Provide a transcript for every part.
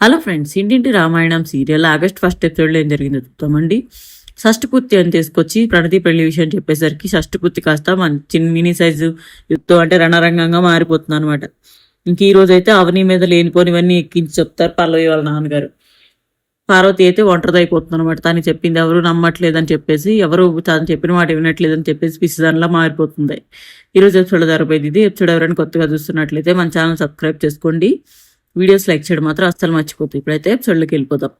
Hello friends ఇంటింటి Ramayanam serial August first ఎపిసోడ్లో ఏం జరిగిందో చూద్దామండి. షష్ఠపూర్తి అని తీసుకొచ్చి ప్రణతి పెళ్ళి విషయం చెప్పేసరికి షష్ఠపూర్తి కాస్త మంచి మినీ సైజు యుద్ధం అంటే రణరంగంగా మారిపోతుంది అనమాట ఇంక ఈ రోజు అయితే అవని మీద లేనిపోనివన్నీ ఎక్కించి చెప్తారు పల్లవి వాళ్ళ నాన్నగారు. పార్వతి అయితే ఒంటరిది అయిపోతుంది అనమాట తను చెప్పింది ఎవరు నమ్మట్లేదని చెప్పేసి ఎవరు తను చెప్పిన మాట వినట్లేదని చెప్పేసి పిసిదానిలా మారిపోతుంది. ఈరోజు ఎపిసోడ్ ధరపోయింది ఇది. ఎపిసోడ్ ఎవరైనా కొత్తగా చూస్తున్నట్లయితే మన ఛానల్ సబ్స్క్రైబ్ చేసుకోండి. వీడియోస్ లైక్ చేయడం మాత్రం అస్సలు మర్చిపోతుంది ఇప్పుడైతే ఎపిసోడ్లోకి వెళ్ళిపోదాం.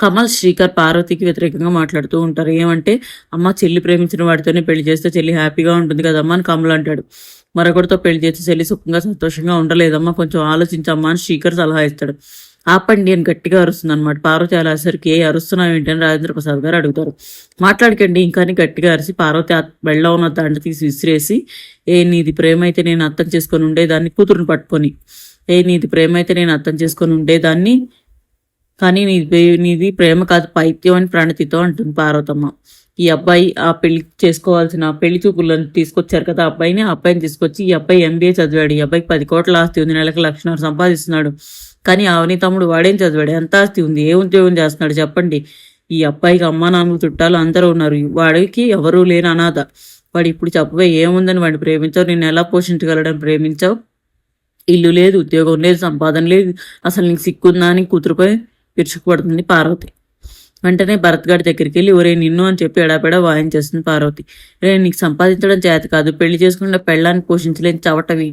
కమల్ శ్రీకర్ పార్వతికి వ్యతిరేకంగా మాట్లాడుతూ ఉంటారు. ఏమంటే అమ్మ చెల్లి ప్రేమించిన వాడితోనే పెళ్ళి చేస్తే చెల్లి హ్యాపీగా ఉంటుంది కదమ్మా అని కమల్ అంటాడు. మరొకటితో పెళ్ళి చేస్తే చెల్లి సుఖంగా సంతోషంగా ఉండలేదమ్మా కొంచెం ఆలోచించమ్మా అని శ్రీకర్ సలహా ఇస్తాడు. ఆపండి అని గట్టిగా అరుస్తుంది అనమాట పార్వతి అలాసరికి ఏ అరుస్తున్నావు ఏంటని రాజేంద్ర ప్రసాద్ గారు అడుగుతారు. మాట్లాడకండి ఇంకా అని గట్టిగా అరిసి పార్వతి వెళ్ళ ఉన్న దండ తీసి విసిరేసి ఏ నీది ప్రేమ అయితే నేను అర్థం చేసుకొని ఉండేదాన్ని కూతురుని పట్టుకొని. ఏ నీది ప్రేమ అయితే నేను అర్థం చేసుకొని ఉండేదాన్ని. కానీ నీది నీది ప్రేమ కాదు పైత్యం అని ప్రణతితో అంటుంది పార్వతమ్మ. ఈ అబ్బాయి ఆ పెళ్ళి చేసుకోవాల్సిన పెళ్ళి చూపులను తీసుకొచ్చారు కదా అబ్బాయిని. ఆ అబ్బాయిని తీసుకొచ్చి ఈ అబ్బాయి ఎంబీఏ చదివాడు. ఈ అబ్బాయికి పది కోట్ల ఆస్తి ఉంది నెలకు లక్షణాలు సంపాదిస్తున్నాడు. కానీ అవని తమ్ముడు వాడేం చదివాడు? ఎంత ఆస్తి ఉంది? ఏ ఉద్యోగం చేస్తున్నాడు? చెప్పండి. ఈ అబ్బాయికి అమ్మ నాన్నలు చుట్టాలు అందరూ ఉన్నారు. వాడికి ఎవరూ లేని అనాథ. వాడు ఇప్పుడు చెప్పబోయి ఏముందని వాడిని ప్రేమించావు? నేను ఎలా పోషించగలడని ప్రేమించావు? ఇల్లు లేదు ఉద్యోగం లేదు సంపాదన లేదు. అసలు నీకు సిక్కుందా అని కూతురుపై విరుచుకుపడుతుంది పార్వతి. వెంటనే భరత్ గారి దగ్గరికి వెళ్ళి ఒరే నిన్ను అని చెప్పి ఎడాపెడా వాయించేస్తుంది పార్వతి. రే నీకు సంపాదించడం చేత కాదు. పెళ్ళి చేసుకుంటే పెళ్ళాన్ని పోషించలేని చవటవి.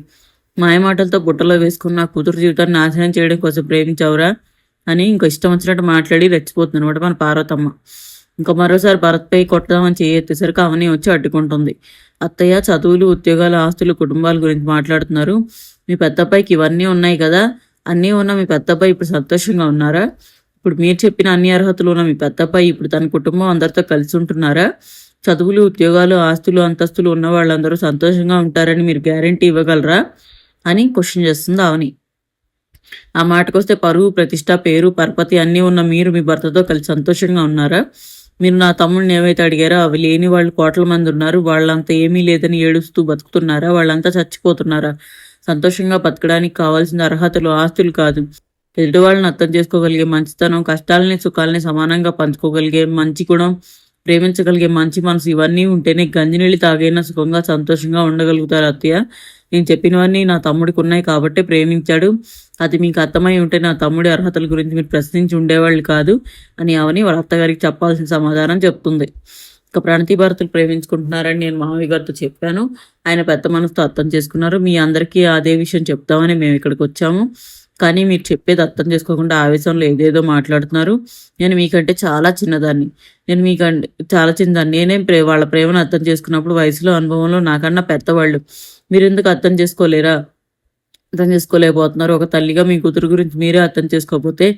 మాయమాటలతో బుట్టలో వేసుకున్న కూతురు జీవితాన్ని నాశనం చేయడం కోసం ప్రేమించావురా అని ఇంకో ఇష్టం వచ్చినట్టు మాట్లాడి రెచ్చిపోతుంది అనమాట మన పార్వతమ్మ. ఇంకా మరోసారి భరత్పై కొట్టదామని చేయెత్తేసరికి అవని వచ్చి అడ్డుకుంటుంది. అత్తయ్య చదువులు ఉద్యోగాలు ఆస్తులు కుటుంబాల గురించి మాట్లాడుతున్నారు. మీ పెద్దబ్బాయికి ఇవన్నీ ఉన్నాయి కదా? అన్నీ ఉన్న మీ పెద్దబ్బాయి ఇప్పుడు సంతోషంగా ఉన్నారా? ఇప్పుడు మీరు చెప్పిన అన్ని అర్హతలు ఉన్న మీ పెద్దబ్బాయి ఇప్పుడు తన కుటుంబం అందరితో కలిసి ఉంటున్నారా? చదువులు ఉద్యోగాలు ఆస్తులు అంతస్తులు ఉన్న వాళ్ళందరూ సంతోషంగా ఉంటారని మీరు గ్యారంటీ ఇవ్వగలరా? అని క్వశ్చన్ చేస్తుంది అవని ఆ మాటకొస్తే పరువు ప్రతిష్ట పేరు పరపతి అన్నీ ఉన్న మీరు మీ భర్తతో కలిసి సంతోషంగా ఉన్నారా? మీరు నా తమ్ముడిని ఏమైతే అడిగారో అవి లేని వాళ్ళు కోట్ల మంది ఉన్నారు. వాళ్ళంతా ఏమీ లేదని ఏడుస్తూ బతుకుతున్నారా? వాళ్ళంతా చచ్చిపోతున్నారా? సంతోషంగా బతకడానికి కావాల్సిన అర్హతలు ఆస్తులు కాదు. ఎదుటివాళ్ళని అర్థం చేసుకోగలిగే మంచితనం కష్టాలని సుఖాలని సమానంగా పంచుకోగలిగే మంచి గుణం ప్రేమించగలిగే మంచి మనసు ఇవన్నీ ఉంటేనే గంజినీళ్ళు తాగైనా సుఖంగా సంతోషంగా ఉండగలుగుతారు అత్తయ్య. నేను చెప్పినవన్నీ నా తమ్ముడికి ఉన్నాయి కాబట్టే ప్రేమించాడు. అది మీకు అర్థమై ఉంటే నా తమ్ముడి అర్హతల గురించి మీరు ప్రశ్నించి ఉండేవాళ్ళు కాదు అని అవని వాళ్ళ అత్తగారికి చెప్పాల్సిన సమాధానం చెప్తుంది. ఇక ప్రణతి భారతులు ప్రేమించుకుంటున్నారని నేను మామయ్య గారితో చెప్పాను. ఆయన పెద్ద మనసుతో అర్థం చేసుకున్నారు. మీ అందరికీ అదే విషయం చెప్తామని మేము ఇక్కడికి వచ్చాము. కానీ మీరు చెప్పేది అర్థం చేసుకోకుండా ఆవేశంలో ఏదేదో మాట్లాడుతున్నారు. నేను మీకంటే చాలా చిన్నదాన్ని. నేను మీకంటే చాలా చిన్నదాన్ని. నేనేం ప్రే వాళ్ళ ప్రేమను అర్థం చేసుకున్నప్పుడు వయసులో అనుభవంలో నాకన్నా పెద్దవాళ్ళు. మీరు ఎందుకు అర్థం చేసుకోలేరా? అర్థం చేసుకోలేకపోతున్నారు. ఒక తల్లిగా మీ కూతురు గురించి మీరే అర్థం చేసుకోకపోతే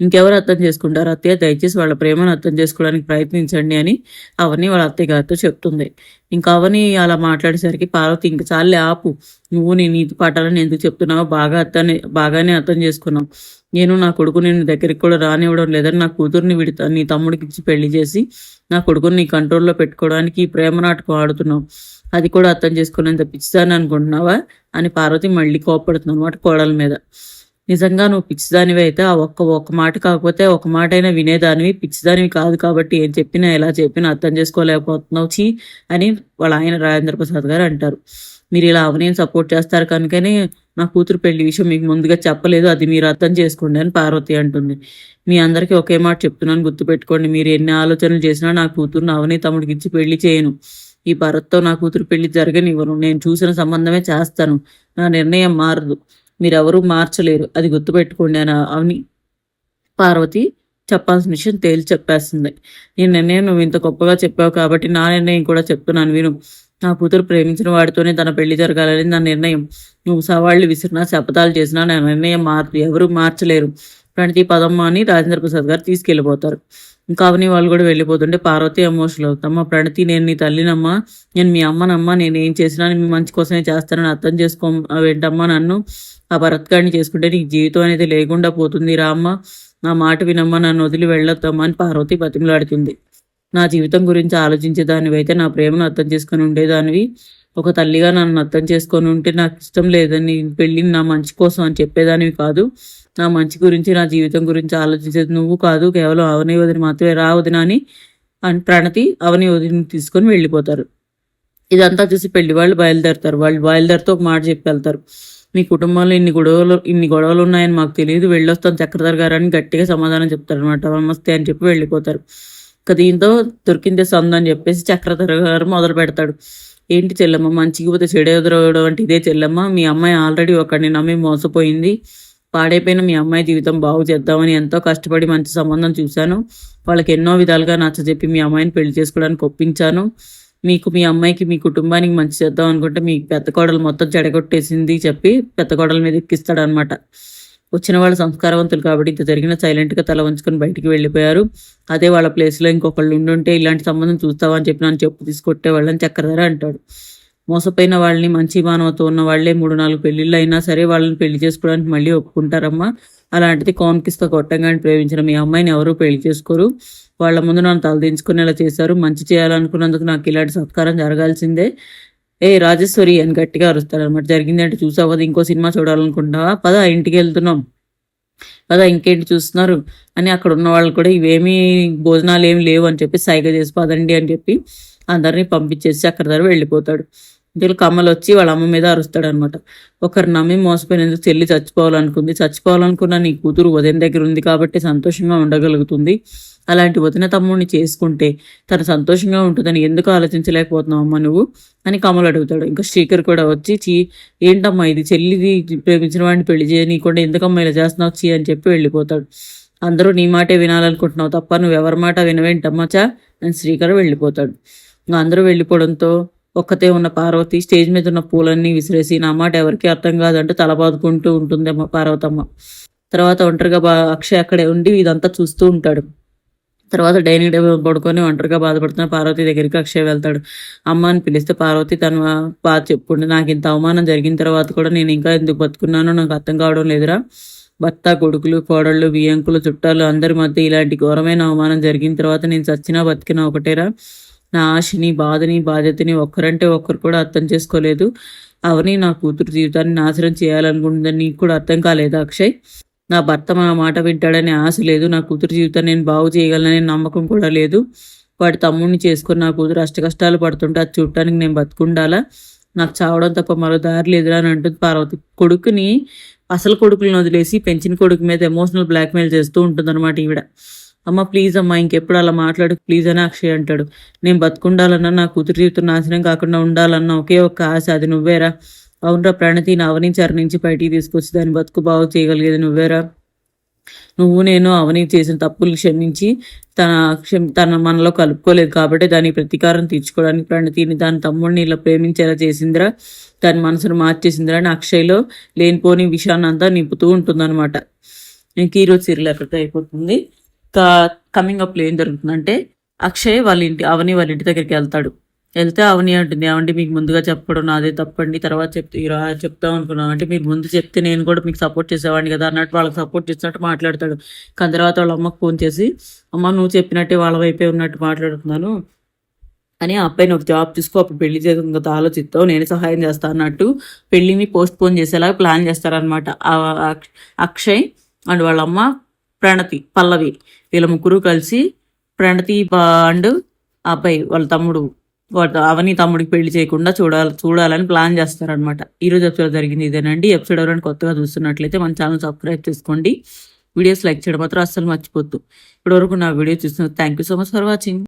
ఇంకెవరు అర్థం చేసుకుంటారు? అత్తయ్య దయచేసి వాళ్ళ ప్రేమను అర్థం చేసుకోవడానికి ప్రయత్నించండి అని అవని వాళ్ళ అత్తయ్య గారితో చెప్తుంది. ఇంకా అవని అలా మాట్లాడేసరికి పార్వతి ఇంక చాలే ఆపు. నువ్వు నీ నీతి పాఠాలను ఎందుకు చెప్తున్నావో బాగా అర్థాన్ని బాగానే అర్థం చేసుకున్నావు. నేను నా కొడుకు నేను దగ్గరికి కూడా రానివ్వడం లేదని నా కూతుర్ని విడితా నీ తమ్ముడికి ఇచ్చి పెళ్ళి చేసి నా కొడుకుని నీ కంట్రోల్లో పెట్టుకోవడానికి ప్రేమ నాటకం ఆడుతున్నావు. అది కూడా అర్థం చేసుకునేంత పిచ్చిదాన్ని అనుకుంటున్నావా? అని పార్వతి మళ్ళీ కోపడుతుంది అనమాట కోడల మీద. నిజంగా నువ్వు పిచ్చిదానివి అయితే ఆ ఒక్క ఒక్క మాట కాకపోతే ఒక మాట అయినా వినేదానివి పిచ్చిదానివి కాదు కాబట్టి ఏం చెప్పినా ఎలా చెప్పినా అర్థం చేసుకోలేకపోతున్నావు చీ అని వాళ్ళ ఆయన రాజేంద్ర ప్రసాద్ గారు అంటారు. మీరు ఇలా అవనేం సపోర్ట్ చేస్తారు కనుకనే నా కూతురు పెళ్ళి విషయం మీకు ముందుగా చెప్పలేదు అది మీరు అర్థం చేసుకోండి అని పార్వతి అంటుంది. మీ అందరికీ ఒకే మాట చెప్తున్నాను గుర్తుపెట్టుకోండి. మీరు ఎన్ని ఆలోచనలు చేసినా నా కూతురుని అవని తమ్ముడికి ఇచ్చి పెళ్ళి చేయను. ఈ భరత్తో నా కూతురు పెళ్ళి జరగనివ్వను. నేను చూసిన సంబంధమే చేస్తాను. నా నిర్ణయం మారదు. మీరెవరూ మార్చలేరు. అది గుర్తుపెట్టుకోండి అని అవని పార్వతి చెప్పాల్సిన విషయం తేల్చి చెప్పేస్తుంది. నీ నిర్ణయం నువ్వు ఇంత గొప్పగా చెప్పావు కాబట్టి నా నిర్ణయం కూడా చెప్తున్నాను విను. నా కూతురు ప్రేమించిన వాడితోనే తన పెళ్ళి జరగాలని నా నిర్ణయం. నువ్వు సవాళ్ళు విసిరినా శపథాలు చేసినా నా నిర్ణయం మార్పు ఎవరు మార్చలేరు. ప్రణతి పదమ్మ అని రాజేంద్ర ప్రసాద్ గారు తీసుకెళ్ళిపోతారు. ఇంకా వాళ్ళు కూడా వెళ్ళిపోతుంటే పార్వతి ఎమోషనల్ అవుతామ్మా ప్రణతి నేను నీ తల్లినమ్మా. నేను మీ అమ్మనమ్మా. నేను ఏం చేసినా మీ మంచి కోసమే చేస్తానని అర్థం చేసుకో ఏంటమ్మా నన్ను ఆ భరత్కాడిని చేసుకుంటే నీకు జీవితం అనేది లేకుండా పోతుంది. రామ్మ నా మాట వినమ్మా. నన్ను వదిలి వెళ్ళొద్దమ్మా అని పార్వతి బతిమలాడుతుంది. నా జీవితం గురించి ఆలోచించేదానివైతే నా ప్రేమను అర్థం చేసుకుని ఉండేదానివి. ఒక తల్లిగా నన్ను అర్థం చేసుకొని ఉంటే నాకు ఇష్టం లేదని పెళ్ళిని నా మంచి కోసం అని చెప్పేదానివి కాదు. నా మంచి గురించి నా జీవితం గురించి ఆలోచించేది నువ్వు కాదు. కేవలం అవని వదిన మాత్రమే రా వదిన అని అని ప్రణతి అవని వదిన తీసుకొని వెళ్ళిపోతారు. ఇదంతా చూసి పెళ్ళి వాళ్ళు బయలుదేరుతారు. వాళ్ళు బయలుదేరితో ఒక మాట చెప్పి వెళ్తారు. మీ కుటుంబంలో ఇన్ని గొడవలు ఇన్ని గొడవలు ఉన్నాయని మాకు తెలియదు. వెళ్ళొస్తాను చక్రధర్ గారు అని గట్టిగా సమాధానం చెప్తారు అనమాట నమస్తే అని చెప్పి వెళ్ళిపోతారు. ఇక దీంతో దొరికిందే సందు అని చెప్పేసి చక్రధర్ గారు మొదలు పెడతాడు. ఏంటి చెల్లమ్మ మంచికి పోతే చెడు అంటే ఇదే చెల్లమ్మ? మీ అమ్మాయి ఆల్రెడీ ఒకడిని నమ్మి మోసపోయింది. పాడైపోయిన మీ అమ్మాయి జీవితం బాగు చేద్దామని ఎంతో కష్టపడి మంచి సంబంధం చూశాను. వాళ్ళకి ఎన్నో విధాలుగా నచ్చజెప్పి మీ అమ్మాయిని పెళ్ళి చేసుకోవడానికి ఒప్పించాను. మీకు మీ అమ్మాయికి మీ కుటుంబానికి మంచి చేద్దాం అనుకుంటే మీ పెద్ద కోడలు మొత్తం చెడగొట్టేసింది చెప్పి పెద్ద కోడల మీద ఎక్కిస్తాడనమాట వచ్చిన వాళ్ళు సంస్కారవంతులు కాబట్టి ఇంత జరిగిన సైలెంట్గా తల వంచుకొని బయటికి వెళ్ళిపోయారు. అదే వాళ్ళ ప్లేస్లో ఇంకొకళ్ళు ఉండుంటే ఇలాంటి సంబంధం చూస్తావా అని చెప్పి నన్ను చెప్పు తీసుకొట్టే వాళ్ళని చక్రధర అంటాడు. మోసపోయిన వాళ్ళని మంచి మానవతో ఉన్న వాళ్ళే మూడు నాలుగు పెళ్ళిళ్ళు అయినా సరే వాళ్ళని పెళ్ళి చేసుకోవడానికి మళ్ళీ ఒప్పుకుంటారమ్మా. అలాంటిది కాన్కిస్తో కొట్టంగాని ప్రేమించిన మీ అమ్మాయిని ఎవరూ పెళ్ళి చేసుకోరు. వాళ్ళ ముందు నన్ను తలదించుకునేలా చేశారు. మంచి చేయాలనుకున్నందుకు నాకు ఇలాంటి సత్కారం జరగాల్సిందే. ఏ రాజేశ్వరి అని గట్టిగా అరుస్తారు అనమాట జరిగిందంటే చూసావు? కదా ఇంకో సినిమా చూడాలనుకుంటావా పద ఇంటికి వెళ్తున్నాం. పద ఇంకేంటి చూస్తున్నారు? అని అక్కడ ఉన్న వాళ్ళు కూడా ఇవేమీ భోజనాలు ఏమి లేవు అని చెప్పి సైగ చేసి పదండి అని చెప్పి అందరినీ పంపించేసి అక్కడ దగ్గర వెళ్ళిపోతాడు. ఇందులో కమ్మలు వచ్చి వాళ్ళ అమ్మ మీద అరుస్తాడు అనమాట ఒకరు నమ్మి మోసపోయినందుకు చెల్లి చచ్చిపోవాలనుకుంది. చచ్చిపోవాలనుకున్న నీ కూతురు ఉదయం దగ్గర ఉంది కాబట్టి సంతోషంగా ఉండగలుగుతుంది. అలాంటి వదిన తమ్ముడిని చేసుకుంటే తను సంతోషంగా ఉంటుందని ఎందుకు ఆలోచించలేకపోతున్నావు అమ్మ నువ్వు? అని కమలు అడుగుతాడు. ఇంకా శ్రీకర్ కూడా వచ్చి చీ ఏంటమ్మా ఇది? చెల్లిది ప్రేమించిన వాడిని పెళ్ళి చేయనీయకుండా ఎందుకమ్మా ఇలా చేస్తున్నావు? చీ అని చెప్పి వెళ్ళిపోతాడు. అందరూ నీ మాటే వినాలనుకుంటున్నావు తప్ప నువ్వు ఎవరి మాట వినవేంటమ్మా చా? అని శ్రీకర్ వెళ్ళిపోతాడు. ఇంకా అందరూ వెళ్ళిపోవడంతో ఒక్కతే ఉన్న పార్వతి స్టేజ్ మీద ఉన్న పూలన్నీ విసిరేసి నా మాట ఎవరికి అర్థం కాదంటూ తల బాదుకుంటూ ఉంటుంది అమ్మ పార్వతమ్మ. తర్వాత ఒంటరిగా బా అక్షయ్ అక్కడే ఉండి ఇదంతా చూస్తూ ఉంటాడు. తర్వాత డైనింగ్ టేబుల్ పడుకొని ఒంటరిగా బాధపడుతున్న పార్వతి దగ్గరికి అక్షయ్ వెళ్తాడు. అమ్మ అని పిలిస్తే పార్వతి తను బాధ చెప్పుకుంటే నాకు ఇంత అవమానం జరిగిన తర్వాత కూడా నేను ఇంకా ఎందుకు బతుకున్నానో నాకు అర్థం కావడం లేదురా. భర్త కొడుకులు కోడళ్ళు బియ్యంకులు చుట్టాలు అందరి మధ్య ఇలాంటి ఘోరమైన అవమానం జరిగిన తర్వాత నేను చచ్చినా బతికినా ఒకటేరా. నా ఆశని బాధని బాధ్యతని ఒక్కరంటే ఒక్కరు కూడా అర్థం చేసుకోలేదు. అవని నా కూతురు జీవితాన్ని నాశనం చేయాలనుకుంటుందని నీకు కూడా అర్థం కాలేదు అక్షయ్? నా భర్త మా మాట వింటాడనే ఆశ లేదు. నా కూతురు జీవితాన్ని నేను బాగు చేయగలననే నమ్మకం కూడా లేదు. వాడి తమ్ముడిని చేసుకుని నా కూతురు అష్ట కష్టాలు పడుతుంటే అది చూడటానికి నేను బతుకుండాలా? నాకు చావడం తప్ప మరో దారి లేదురా అని అంటుంది పార్వతి. కొడుకుని అసలు కొడుకులను వదిలేసి పెంచిన కొడుకు మీద ఎమోషనల్ బ్లాక్మెయిల్ చేస్తూ ఉంటుందన్నమాట ఈవిడ. అమ్మ ప్లీజ్ అమ్మ ఇంకెప్పుడు అలా మాట్లాడు? ప్లీజ్ అని అక్షయ్ అంటాడు. నేను బతుకుండాలన్నా నా కూతురు జీవితం నాశనం కాకుండా ఉండాలన్నా ఒకే ఒక్క ఆశ అది నువ్వేరా? అవునరా ప్రణతి నా అవని నుంచి బయటికి తీసుకొచ్చి దాన్ని బతుకు బాగు చేయగలిగేది నువ్వేరా? నువ్వు నేను అవని చేసిన తప్పులు క్షమించి తన క్షమ తన మనలో కలుపుకోలేదు కాబట్టి దాని ప్రతీకారం తీర్చుకోవడానికి ప్రణతిని దాని తమ్ముడిని ఇలా ప్రేమించేలా చేసిందిరా. దాని మనసును మార్చేసిందిరా. అని అక్షయ్లో లేనిపోని విషయాన్ని అంతా నింపుతూ ఉంటుందన్నమాట. ఇంక ఈరోజు సీరియల్ ఎక్కడితో అయిపోతుంది. కమింగ్ అప్లో ఏం జరుగుతుందంటే అక్షయ్ వాళ్ళ ఇంటి అవని వాళ్ళ ఇంటి దగ్గరికి వెళ్తాడు. వెళ్తే అవని అంటుంది ఏమంటే మీకు ముందుగా చెప్పడం నాదే తప్పండి తర్వాత చెప్తే ఇలా చెప్తాం అనుకున్నాను అంటే మీరు ముందు చెప్తే నేను కూడా మీకు సపోర్ట్ చేసేవాడిని కదా అన్నట్టు వాళ్ళకి సపోర్ట్ చేసినట్టు మాట్లాడతాడు. కానీ తర్వాత వాళ్ళ అమ్మకు ఫోన్ చేసి అమ్మ నువ్వు చెప్పినట్టే వాళ్ళ వైపే ఉన్నట్టు మాట్లాడుతున్నాను. అని ఆ అబ్బాయిని ఒక జాబ్ తీసుకో అప్పుడు పెళ్ళి చేసిన ఆలోచిస్తావు నేను సహాయం చేస్తా అన్నట్టు పెళ్ళిని పోస్ట్ పోన్ చేసేలాగా ప్లాన్ చేస్తారనమాట అక్షయ్ అండ్ వాళ్ళ అమ్మ ప్రణతి పల్లవి. వీళ్ళ ముగ్గురు కలిసి ప్రణతి అండ్ అబ్బాయి వాళ్ళ తమ్ముడు అవని తమ్ముడికి పెళ్ళి చేయకుండా చూడాలి చూడాలని ప్లాన్ చేస్తారనమాట ఈరోజు ఎపిసోడ్ జరిగింది ఇదేనండి. ఎపిసోడ్ ఎవరైనా కొత్తగా చూస్తున్నట్లయితే మన ఛానల్ సబ్స్క్రైబ్ చేసుకోండి. వీడియోస్ లైక్ చేయడం మాత్రం అస్సలు మర్చిపోద్దు. ఇప్పటివరకు నా వీడియో చూస్తున్నారు thank you so much for watching.